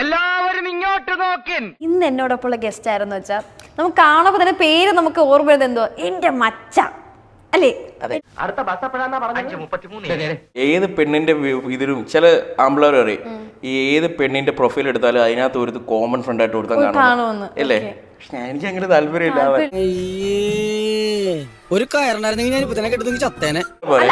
എല്ലാവരും ഇങ്ങോട്ട് നോക്കിൻ. ഇന്ന് എന്നോടൊപ്പമുള്ള ഗസ്റ്റ് ആയിരുന്നു വെച്ചാൽ നമുക്ക് കാണുമ്പോൾ തന്നെ പേര് നമുക്ക് ഓർമ്മ വരുന്നത് എന്തോ എന്റെ മച്ച. അല്ലേ? അടുത്ത ബസ് എപ്പോഴാന്നാ പറഞ്ഞത്? മുപ്പത്തിമൂന്ന് ഏത് പെണ്ണിന്റെ ഇതിലും ചില ആമ്പിളർ പറയും ഈ ഏത് പെണ്ണിന്റെ പ്രൊഫൈൽ എടുത്താലും അതിനകത്ത് ഒരു കോമൺ ഫ്രണ്ട് ആയിട്ട് കൊടുക്കാൻ. കാണുന്നു അല്ലേ എനിക്ക് അങ്ങനെ താല്പര്യമില്ല. ഒരു കയറുണ്ടായിരുന്നെങ്കിൽ ഞാൻ ഇപ്പൊ തന്നെ കെട്ടുന്നെങ്കിൽ ചത്തേനെ.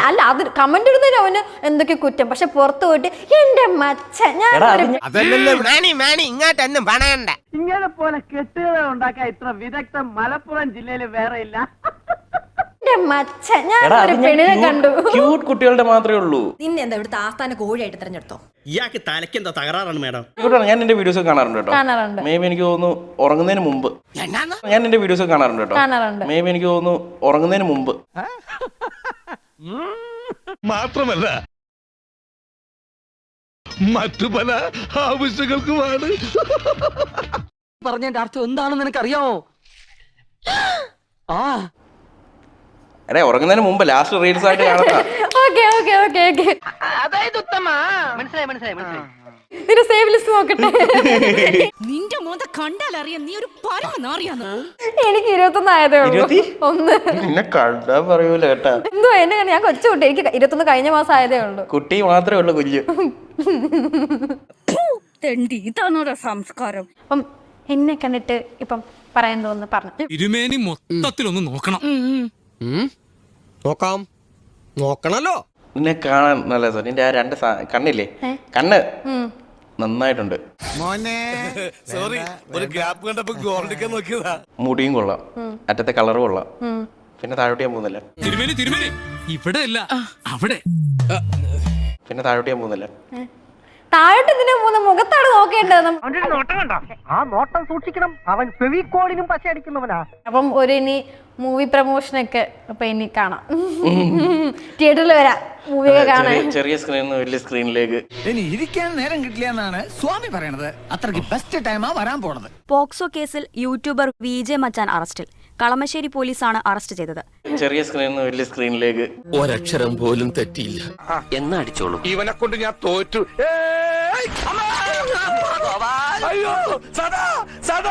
അല്ല അത് കമന്റ് ഇടുന്നതിന് അവന് എന്തൊക്കെ കുറ്റം? പക്ഷെ പുറത്തു പോയിട്ട് എന്റെ മച്ച ഞാൻ ഇങ്ങോട്ടൊന്നും പണയണ്ട. ഇങ്ങനെ പോലെ കെട്ടുകഥ ഉണ്ടാക്കാൻ ഇത്ര വിദഗ്ധ മലപ്പുറം ജില്ലയിൽ വേറെ ഇല്ല. എന്റെ മച്ച ഞാൻ എടാ ഒരു പെണ്ണിനെ കണ്ടു. ക്യൂട്ട് കുട്ടികളുടെ മാത്രമേ ഉള്ളൂ. നിന്നെ എന്താ ഇവിടുത്തെ ആസ്ഥാന കോഴിയായിട്ട് തിരഞ്ഞെടുത്തോ? ഇയാൾക്ക് തലയ്ക്ക് എന്താ തകരാറാണ് മേഡം. ക്യൂട്ടാണ് ഞാൻ എന്റെ വീഡിയോസ് കാണാറുണ്ട് കേട്ടോ. കാണാറുണ്ട്. മേ ബി എനിക്ക് തോന്നുന്നു ഉറങ്ങുന്നതിന് മുമ്പ്. ഞാൻ എന്റെ വീഡിയോസ് കാണാറുണ്ട് കേട്ടോ. കാണാറുണ്ട്. മേ ബി എനിക്ക് തോന്നുന്നു ഉറങ്ങുന്നതിന് മുമ്പ്. മാത്രമല്ല. മറ്റു പല ആവശ്യങ്ങൾക്കുമാണ്. പറഞ്ഞതിന്റെ അർത്ഥം എന്താണെന്ന് നിനക്കറിയാമോ? ആ എടേ ഉറങ്ങുന്നതിന് മുമ്പ് ലാസ്റ്റ് റീൽസ് ആയിട്ട് കാണാം ഓക്കെ ഓക്കെ ഓക്കെ ഓക്കെ. അതായത് ഉത്തമ. മനസ്സിലായി മനസ്സിലായി മനസ്സിലായി. സേവ് ലിസ്റ്റ് നോക്കട്ടെ. നിന്റെ മോന്ത കണ്ടാൽ അറിയാം നീ ഒരു പരമനാറിയാന്ന് എനിക്ക് ഇരുപത്തൊന്ന് ആയതേ ഉള്ളൂ. ഇരുപത്തി? ഒന്ന്. പിന്നെ കണ്ടാ പറയൂല കേട്ടാ. എന്തോ എന്നെ കണ്ട? ഞാൻ കൊച്ചു കുട്ടി എനിക്ക് ഇരുപത്തൊന്ന് കഴിഞ്ഞ മാസം ആയതേ ഉള്ളൂ. കുട്ടി മാത്രമേ ഉള്ളൂ കുഞ്ഞു. തെണ്ടി ഇതാണോടാ സംസ്കാരം. അപ്പം എന്നെ കണ്ടിട്ട് ഇപ്പം പറയാൻ തോന്നുന്നു പറഞ്ഞു. ഇരുമേനി മൊത്തത്തിലൊന്ന് നോക്കണം. നോക്കാം. നോക്കണല്ലോ. നിന്നെ കാണാൻ നല്ല രസം. നിന്റെ ആ രണ്ട് സാ- കണ്ണില്ലേ? കണ്ണ് നന്നായിട്ടുണ്ട്. സോറി ഒരു ഗ്യാപ്പ് കണ്ടപ്പോ ഗോൾഡിക്കാൻ നോക്കിയതാ. മുടിയും കൊള്ളാം. അറ്റത്തെ കളർ കൊള്ളാം. പിന്നെ താഴോട്ട് ഞാൻ പോകുന്നില്ല. തിരുമേനി തിരുമേനി. ഇവിടെ അല്ല അവിടെ. പിന്നെ താഴോട്ട് ഞാൻ പോകുന്നില്ല. താഴോട്ട് ഇതിനെ മൂന്ന് മുഖത്താണ് നോക്കേണ്ടത്. അവന്റെ ഒരു നോട്ടം കണ്ടോ? ആ നോട്ടം സൂക്ഷിക്കണം. അവൻ ഫെവിക്കോളിനും പശ അടിക്കുന്നവനാ. അപ്പം ഒരു ഇനി മൂവി പ്രൊമോഷനൊക്കെ അപ്പൊ ഇനി കാണാം. തിയേറ്ററിൽ വരാം. മൂവിയൊക്കെ കാണാൻ ചെറിയ- ചെറിയ സ്ക്രീനിൽ നിന്ന് വലിയ സ്ക്രീനിലേക്ക് ഇനി ഇരിക്കാൻ നേരം കിട്ടില്ല എന്നാണ് സ്വാമി പറയണത്. അത്രയ്ക്ക് ബെസ്റ്റ് ടൈമാ വരാൻ പോണത്. പോക്സോ കേസിൽ യൂട്യൂബർ വി ജെ മച്ചാൻ അറസ്റ്റിൽ. കളമശ്ശേരി പോലീസാണ് അറസ്റ്റ് ചെയ്തത്. ചെറിയ സ്ക്രീനിൽ നിന്ന് വലിയ സ്ക്രീനിലേക്ക് ഒരക്ഷരം പോലും തെറ്റിയില്ല. എന്നാ അടിച്ചോളൂ? ഇവനെ കൊണ്ട് ഞാൻ തോറ്റു. 哎，阿妈，快跑吧！哎呦，咋的？咋的？